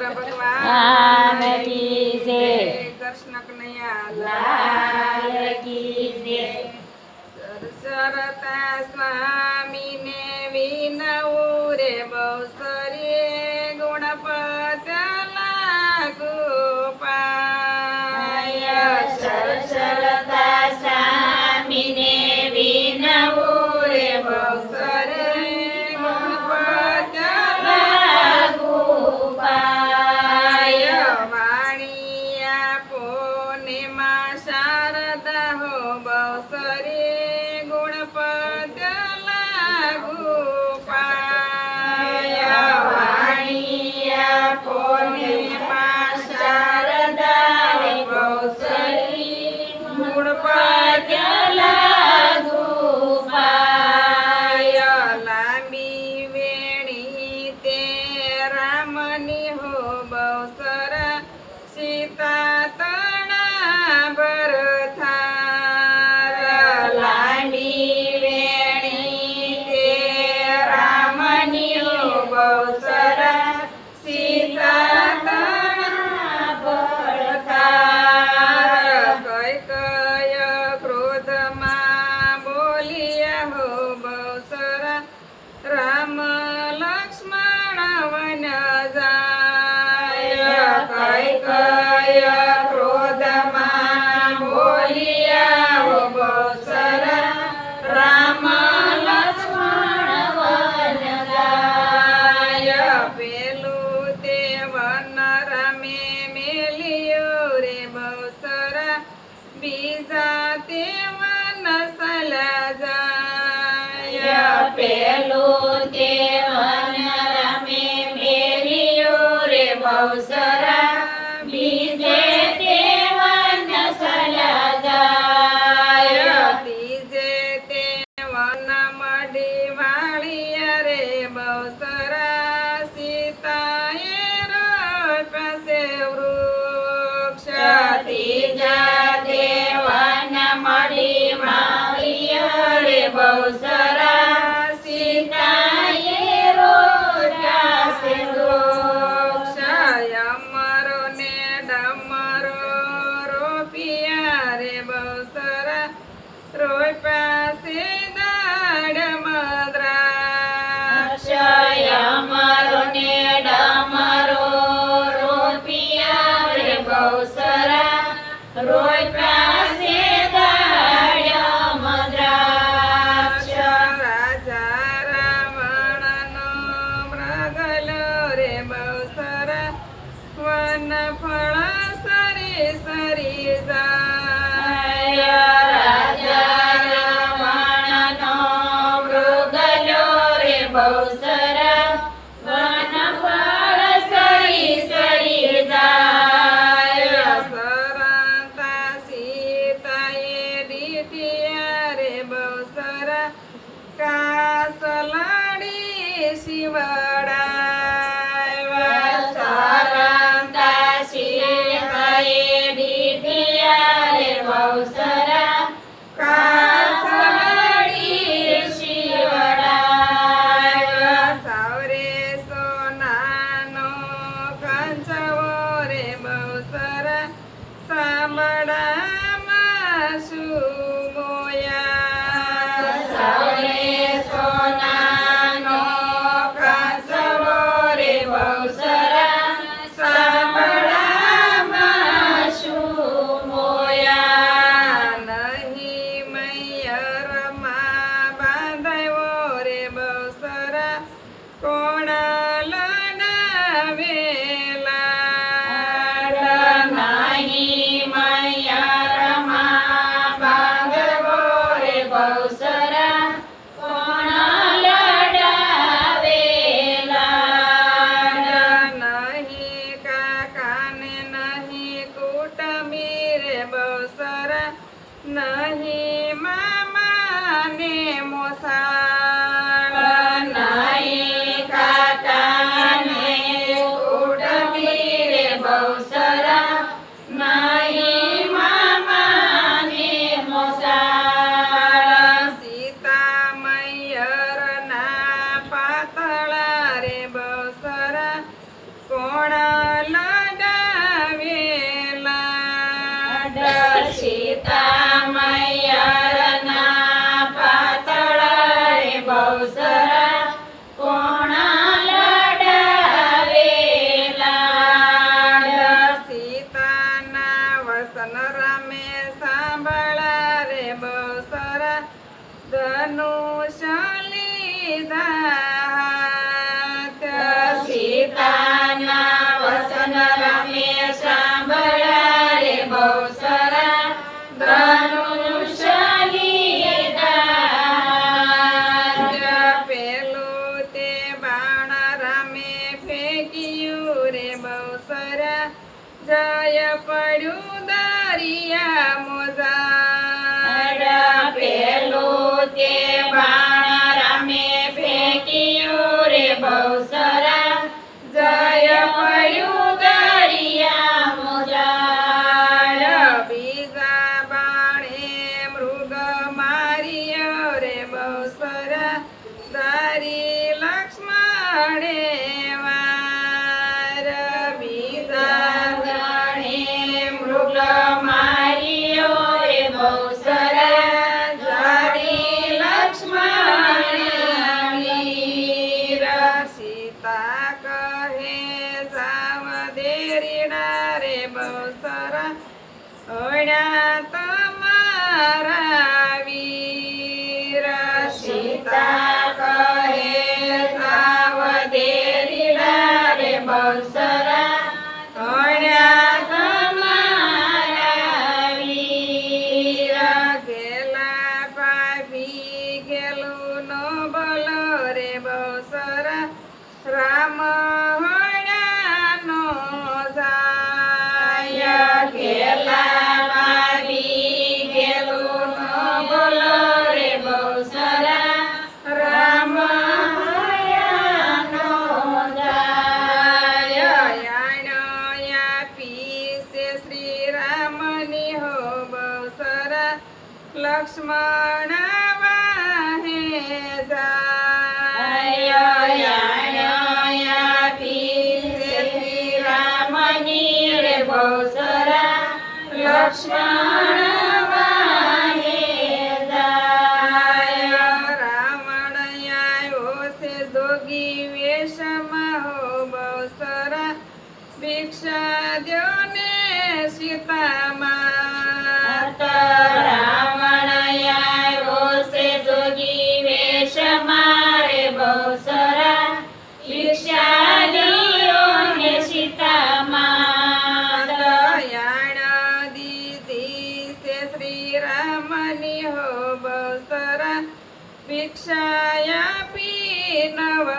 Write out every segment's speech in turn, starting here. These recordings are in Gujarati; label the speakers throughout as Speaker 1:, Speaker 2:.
Speaker 1: programa no ar. Ah. Wake up. because the
Speaker 2: Oke.
Speaker 1: Lakshman
Speaker 2: રામની રે બહુ સરા લક્ષ્મણ
Speaker 1: रमणि हो बहुसर भिक्षायापि नव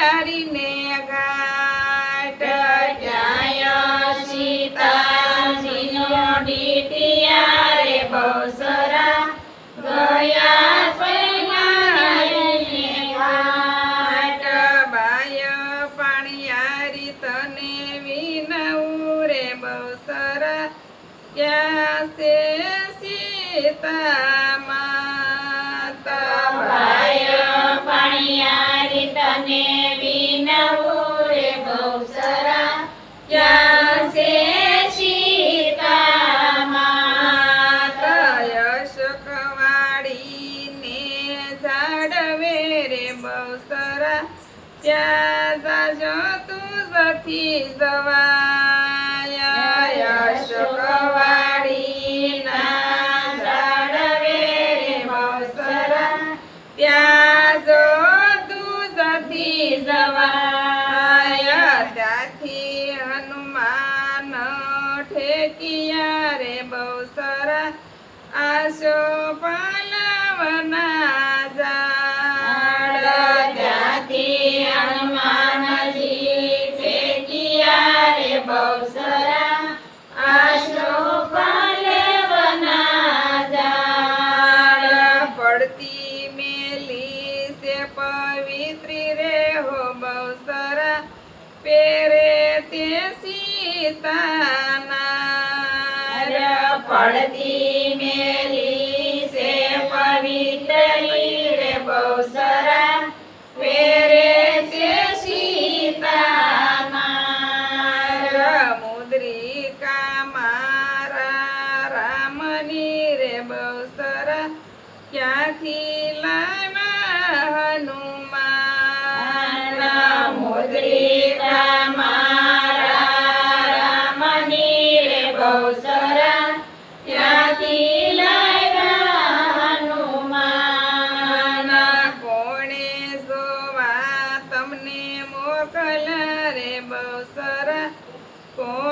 Speaker 1: Ari તારા ત્યાં જાજો તું સતી જવાયા. પવિત્રી રે હો બહુ સરા પેરે તે સીતાના
Speaker 2: પડતી મેલી સે પવિત્રી બહુ Sara
Speaker 1: con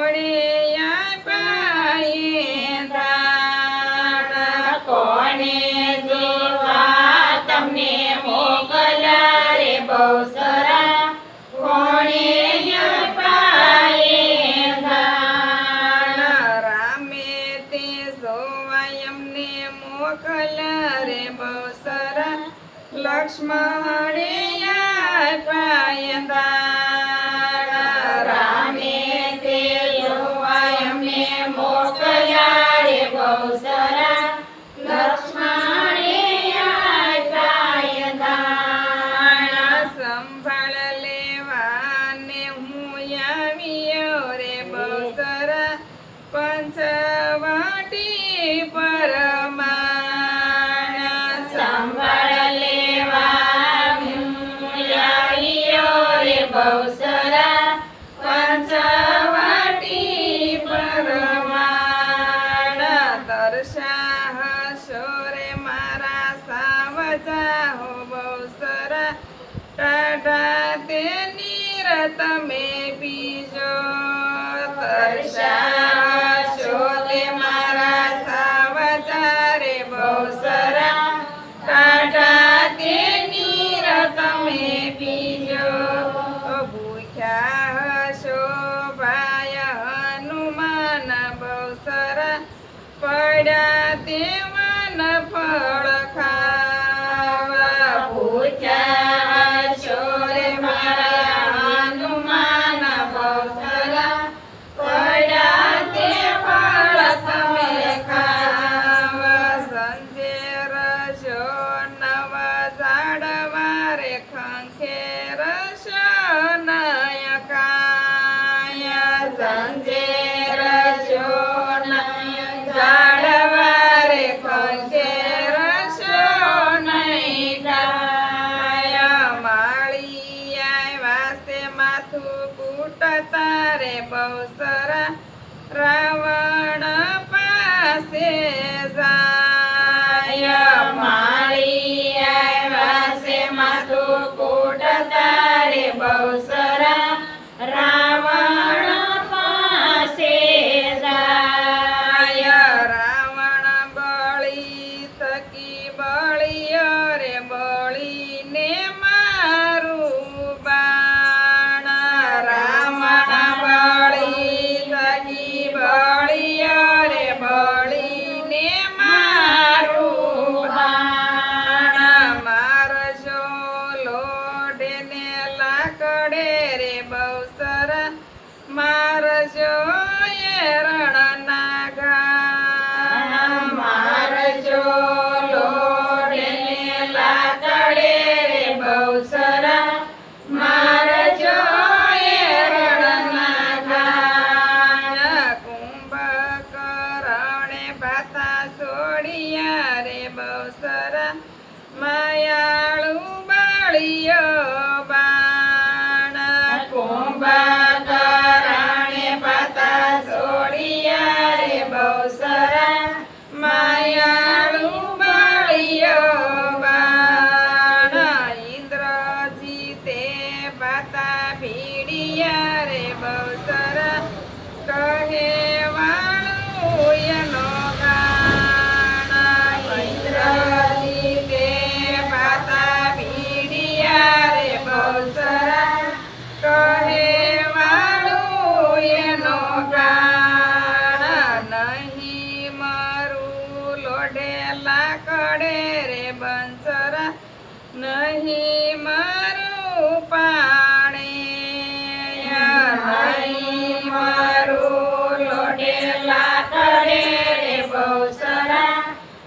Speaker 1: bausara ra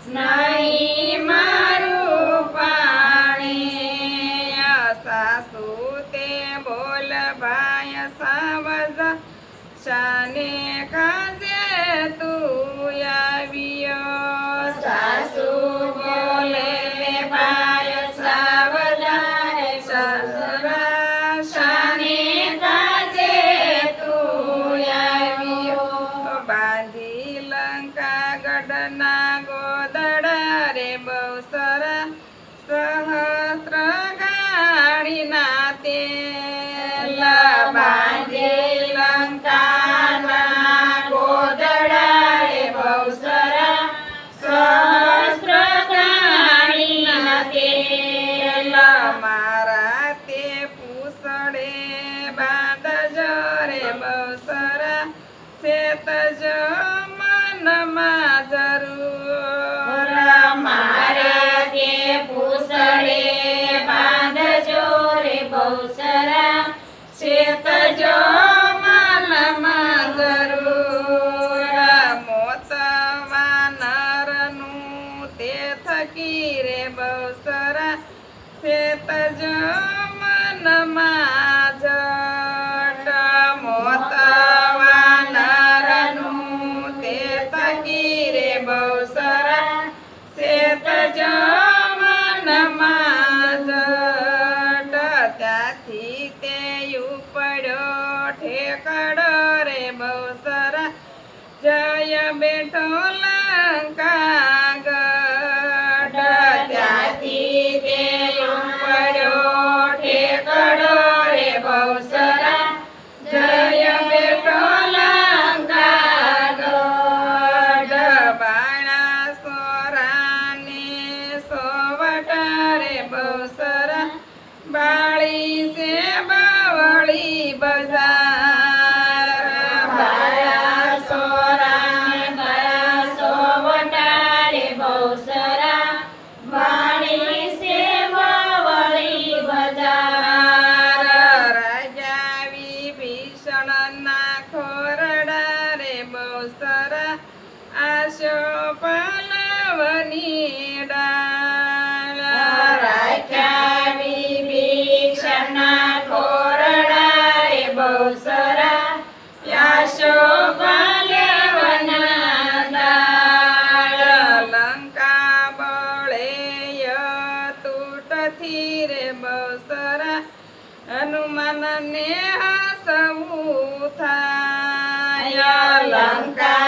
Speaker 2: tonight.
Speaker 1: aquí. lặng ca.